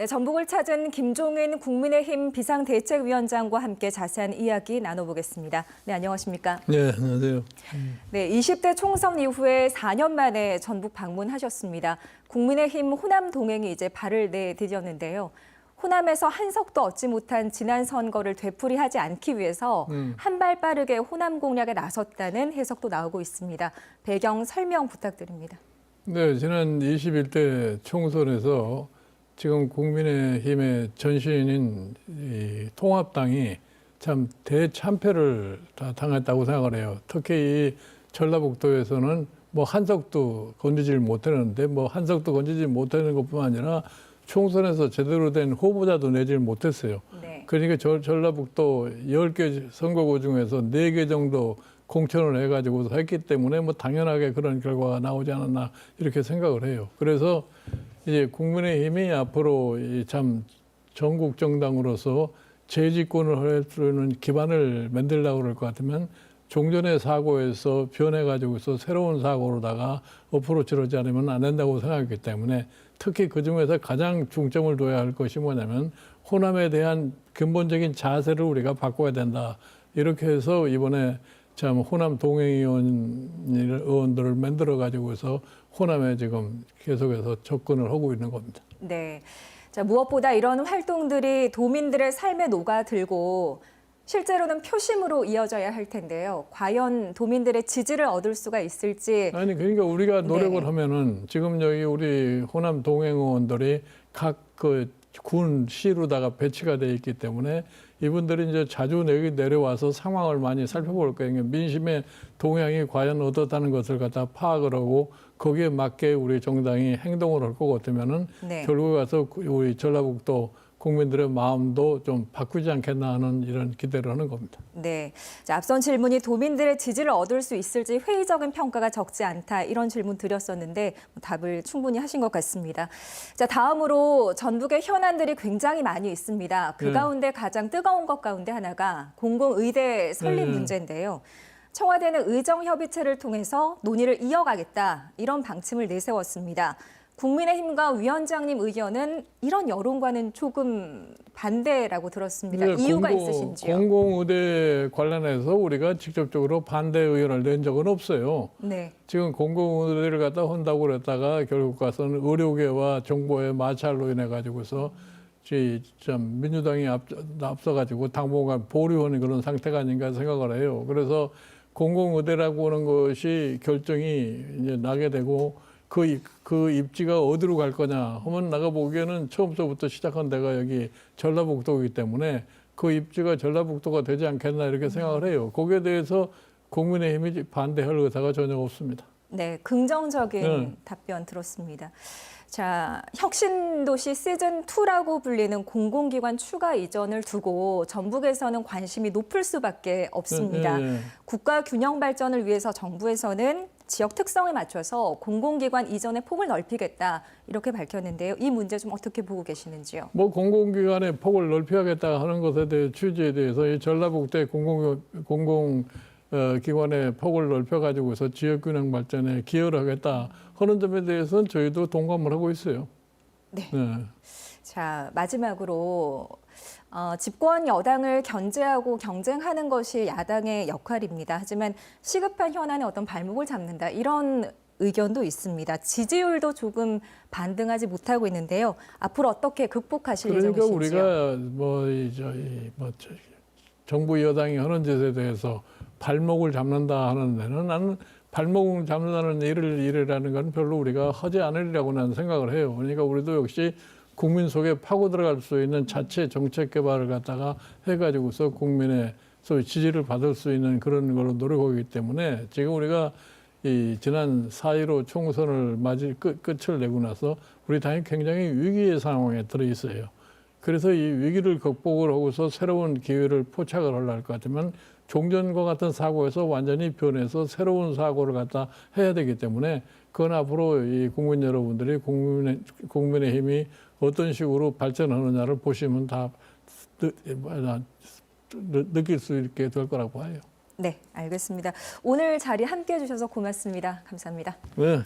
네, 전북을 찾은 김종인 국민의힘 비상대책위원장과 함께 자세한 이야기 나눠보겠습니다. 네, 안녕하십니까? 네, 안녕하세요. 네, 20대 총선 이후에 4년 만에 전북 방문하셨습니다. 국민의힘 호남 동행이 이제 발을 내디뎠는데요. 호남에서 한석도 얻지 못한 지난 선거를 되풀이하지 않기 위해서 한발 빠르게 호남 공략에 나섰다는 해석도 나오고 있습니다. 배경 설명 부탁드립니다. 네, 지난 21대 총선에서 지금 국민의힘의 전신인 이 통합당이 참 대참패를 다 당했다고 생각을 해요. 특히 이 전라북도에서는 뭐 한석도 건지질 못했는데 뭐 한석도 건지지 못하는 것뿐만 아니라 총선에서 제대로 된 후보자도 내질 못했어요. 네. 그러니까 저, 전라북도 10개 선거구 중에서 4개 정도 공천을 해가지고 했기 때문에 뭐 당연하게 그런 결과가 나오지 않았나 이렇게 생각을 해요. 그래서 이제 국민의힘이 앞으로 이참 전국 정당으로서 재집권을 할수 있는 기반을 만들려고 그럴 것 같으면 종전의 사고에서 변해가지고서 새로운 사고로다가 어프로치를 않으면 안 된다고 생각했기 때문에 특히 그 중에서 가장 중점을 둬야 할 것이 뭐냐면 호남에 대한 근본적인 자세를 우리가 바꿔야 된다. 이렇게 해서 이번에 참 호남 동행위원 의원들을 만들어 가지고서 호남에 지금 계속해서 접근을 하고 있는 겁니다. 네. 자, 무엇보다 이런 활동들이 도민들의 삶에 녹아들고 실제로는 표심으로 이어져야 할 텐데요. 과연 도민들의 지지를 얻을 수가 있을지 아니 그러니까 우리가 노력을 네. 하면은 지금 여기 우리 호남 동행 의원들이 각 그 군 시로다가 배치가 돼 있기 때문에 이분들이 이제 자주 내기 내려와서 상황을 많이 살펴볼 거예요. 민심의 동향이 과연 어떻다는 것을 갖다 파악을 하고 거기에 맞게 우리 정당이 행동을 할것 같으면은 네. 결국 가서 그 우리 전라북도 국민들의 마음도 좀 바꾸지 않겠나 하는 이런 기대를 하는 겁니다. 네. 자, 앞선 질문이 도민들의 지지를 얻을 수 있을지 회의적인 평가가 적지 않다 이런 질문 드렸었는데 뭐 답을 충분히 하신 것 같습니다. 자, 다음으로 전북의 현안들이 굉장히 많이 있습니다. 그 네. 가운데 가장 뜨거운 것 가운데 하나가 공공의대 설립 네. 문제인데요. 청와대는 의정협의체를 통해서 논의를 이어가겠다 이런 방침을 내세웠습니다. 국민의힘과 위원장님 의견은 이런 여론과는 조금 반대라고 들었습니다. 네, 이유가 공공- 있으신지요? 공공의대 관련해서 우리가 직접적으로 반대 의견을 낸 적은 없어요. 네. 지금 공공의대를 갖다 한다고 그랬다가 결국 가서는 의료계와 정보의 마찰로 인해 가지고서 참 민주당이 앞, 앞서 가지고 당분간 보류하는 그런 상태가 아닌가 생각을 해요. 그래서 공공의대라고 하는 것이 결정이 이제 나게 되고 그, 입- 그 입지가 어디로 갈 거냐 하면 나가 보기에는 처음서부터 시작한 데가 여기 전라북도이기 때문에 그 입지가 전라북도가 되지 않겠나 이렇게 생각을 해요. 거기에 대해서 국민의힘이 반대할 의사가 전혀 없습니다. 네, 긍정적인 네. 답변 들었습니다. 자, 혁신도시 시즌 2라고 불리는 공공기관 추가 이전을 두고 전북에서는 관심이 높을 수밖에 없습니다. 네, 네, 네. 국가 균형 발전을 위해서 정부에서는 지역 특성에 맞춰서 공공기관 이전의 폭을 넓히겠다 이렇게 밝혔는데요. 이 문제 좀 어떻게 보고 계시는지요? 뭐 공공기관의 폭을 넓혀야겠다 하는 것에 대해 취지에 대해서 이 전라북도 공공 공공 어, 기관의 폭을 넓혀 가지고서 지역 균형 발전에 기여를 하겠다 하는 점에 대해서는 저희도 동감을 하고 있어요. 네. 네. 자, 마지막으로 어, 집권 여당을 견제하고 경쟁하는 것이 야당의 역할입니다. 하지만 시급한 현안에 어떤 발목을 잡는다 이런 의견도 있습니다. 지지율도 조금 반등하지 못하고 있는데요. 앞으로 어떻게 극복하실 그러니까 예정이신지요? 우리가 뭐이 저희 뭐 저, 정부 여당이 하는 짓에 대해서 발목을 잡는다 하는 데는 나는 발목을 잡는다는 일을 일이라는 건 별로 우리가 하지 않으리라고 나는 생각을 해요. 그러니까 우리도 역시 국민 속에 파고 들어갈 수 있는 자체 정책 개발을 갖다가 해가지고서 국민의 소위 지지를 받을 수 있는 그런 걸로 노력하기 때문에 지금 우리가 이 지난 4.15 총선을 맞이 끝, 끝을 내고 나서 우리 당이 굉장히 위기의 상황에 들어 있어요. 그래서 이 위기를 극복을 하고서 새로운 기회를 포착을 하려 할것 같으면 종전과 같은 사고에서 완전히 변해서 새로운 사고를 갖다 해야 되기 때문에 그건 앞으로 이 국민 여러분들이 국민의, 국민의 힘이 어떤 식으로 발전하느냐를 보시면 다 느, 느낄 수 있게 될 거라고 봐요. 네, 알겠습니다. 오늘 자리 함께 해주셔서 고맙습니다. 감사합니다. 네.